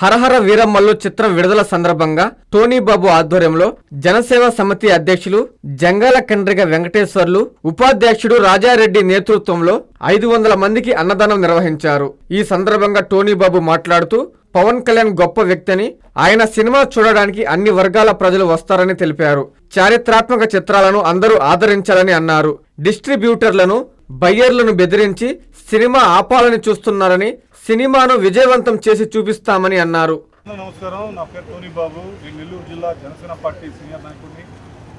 హరహర వీరమ్మల్లు చిత్రం విడుదల సందర్భంగా టోనీ బాబు ఆధ్వర్యంలో జనసేవ సమితి అధ్యక్షులు జంగాల కండ్రిగ వెంకటేశ్వర్లు ఉపాధ్యక్షుడు రాజారెడ్డి నేతృత్వంలో ఐదు వందల మందికి అన్నదానం నిర్వహించారు. ఈ సందర్భంగా టోనీబాబు మాట్లాడుతూ పవన్ కళ్యాణ్ గొప్ప వ్యక్తిని ఆయన సినిమా చూడడానికి అన్ని వర్గాల ప్రజలు వస్తారని తెలిపారు. చారిత్రాత్మక చిత్రాలను అందరూ ఆదరించాలని అన్నారు. డిస్ట్రిబ్యూటర్లను బయ్యర్లను బెదిరించి సినిమా ఆపాలని చూస్తున్నారని సినిమాను విజయవంతం చేసి చూపిస్తామని అన్నారు. నమస్కారం. నా పేరు టోనీ బాబు. నేను నెల్లూరు జిల్లా జనసేన పార్టీ సీనియర్ నాయకుడిని.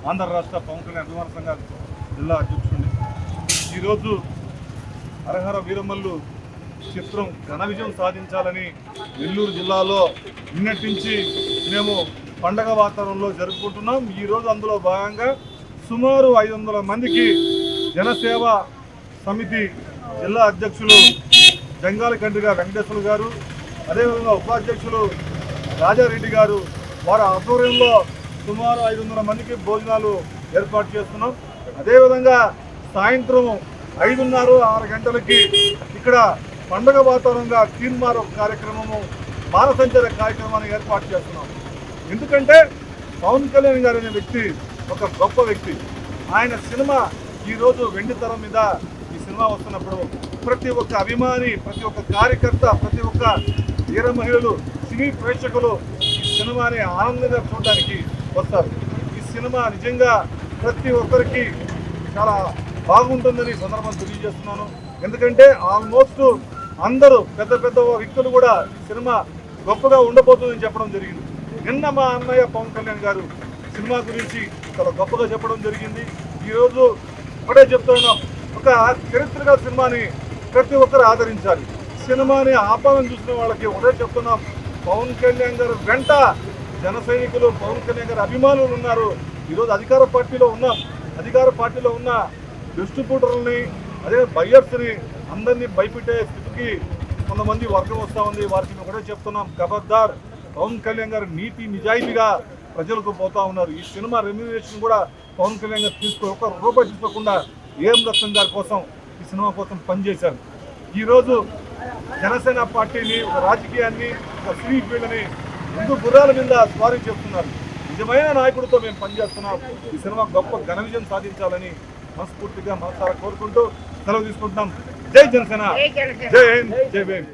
ఆంధ్ర రాష్ట్ర పవన్ కళ్యాణ్ అభిమాన సంఘ జిల్లా అధ్యక్షుడిని. ఈరోజు హరహర వీరమల్లు చిత్రం ఘన విజయం సాధించాలని నెల్లూరు జిల్లాలో నిన్నటి నుంచి మేము పండగ వాతావరణంలో జరుపుకుంటున్నాం. ఈరోజు అందులో భాగంగా సుమారు ఐదు వందల మందికి జనసేవ సమితి జిల్లా అధ్యక్షులు జంగాల కండ్రిగా వెంకటేశ్వర గారు అదేవిధంగా ఉపాధ్యక్షులు రాజారెడ్డి గారు. వారి ఆధ్వర్యంలో సుమారు ఐదు వందల మందికి భోజనాలు ఏర్పాటు చేస్తున్నాం. అదేవిధంగా సాయంత్రం ఐదున్నర ఆరు గంటలకి ఇక్కడ పండగ వాతావరణంగా తీర్మార కార్యక్రమము బాలసంచార కార్యక్రమాన్ని ఏర్పాటు చేస్తున్నాం. ఎందుకంటే పవన్ కళ్యాణ్ గారు అనే వ్యక్తి ఒక గొప్ప వ్యక్తి. ఆయన సినిమా ఈరోజు వెండితరం మీద సినిమా వస్తున్నప్పుడు ప్రతి ఒక్క అభిమాని ప్రతి ఒక్క కార్యకర్త ప్రతి ఒక్క వీర మహిళలు సినీ ప్రేక్షకులు ఈ సినిమాని ఆనందంగా చూడడానికి వస్తారు. ఈ సినిమా నిజంగా ప్రతి ఒక్కరికి చాలా బాగుంటుందని సందర్భం తెలియజేస్తున్నాను. ఎందుకంటే ఆల్మోస్ట్ అందరూ పెద్ద పెద్ద వ్యక్తులు కూడా ఈ సినిమా గొప్పగా ఉండబోతుందని చెప్పడం జరిగింది. నిన్న మా అన్నయ్య పవన్ కళ్యాణ్ గారు సినిమా గురించి చాలా గొప్పగా చెప్పడం జరిగింది. ఈరోజు ఇప్పుడే చెప్తున్నాం ఒక చరిత్రగా సినిమాని ప్రతి ఒక్కరు ఆదరించాలి. సినిమాని ఆపాలని చూసిన వాళ్ళకి ఒకటే చెప్తున్నాం. పవన్ కళ్యాణ్ గారు వెంట జన సైనికులు పవన్ కళ్యాణ్ గారు అభిమానులు ఉన్నారు. ఈరోజు అధికార పార్టీలో ఉన్నాం. అధికార పార్టీలో ఉన్న డిస్ట్రిబ్యూటర్లని అదే బయ్యర్స్ని అందరినీ భయపెట్టే స్థితికి కొంతమంది వర్గం వస్తూ ఉంది. వారికి మేము ఒకటే చెప్తున్నాం. ఖబర్దార్ పవన్ కళ్యాణ్ గారు నీతి నిజాయితీగా ప్రజలకు పోతా ఉన్నారు. ఈ సినిమా రెమ్యూనేషన్ కూడా పవన్ కళ్యాణ్ గారు తీసుకో ఒక రూపాయి తీసుకోకుండా ఏం రత్నం గారి కోసం ఈ సినిమా కోసం పనిచేశారు. ఈరోజు జనసేన పార్టీని ఒక రాజకీయాన్ని ఒక సినీ ఫీల్డ్ని ముందు గుర్రాల మీద స్వారీ చేస్తున్నారు. నిజమైన నాయకుడితో మేము పనిచేస్తున్నాం. ఈ సినిమా గొప్ప ఘన విజయం సాధించాలని మనస్ఫూర్తిగా మనసారా కోరుకుంటూ సెలవు తీసుకుంటున్నాం. జై జనసేన. జై హింద్. జై భీమ్.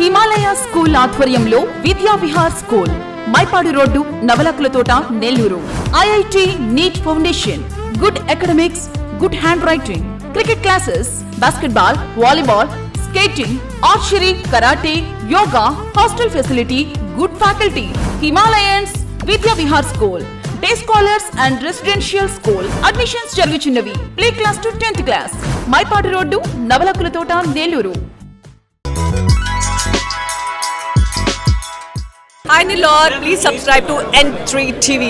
హిమాలయ స్కూల్ ఆధ్వర్యంలో Vidya Vihar school Mypadu road Navalakula Thota Nellore. IIT NEET foundation. Good academics good hand writing cricket classes basketball volleyball skating archery karate yoga hostel facility good faculty Himalayans Vidya Vihar school day scholars and residential school admissions జరుగుచున్నవి. Play class to tenth class Mypadu road Navalakula Thota Nellore. Hi Nilor, please subscribe to N3 TV.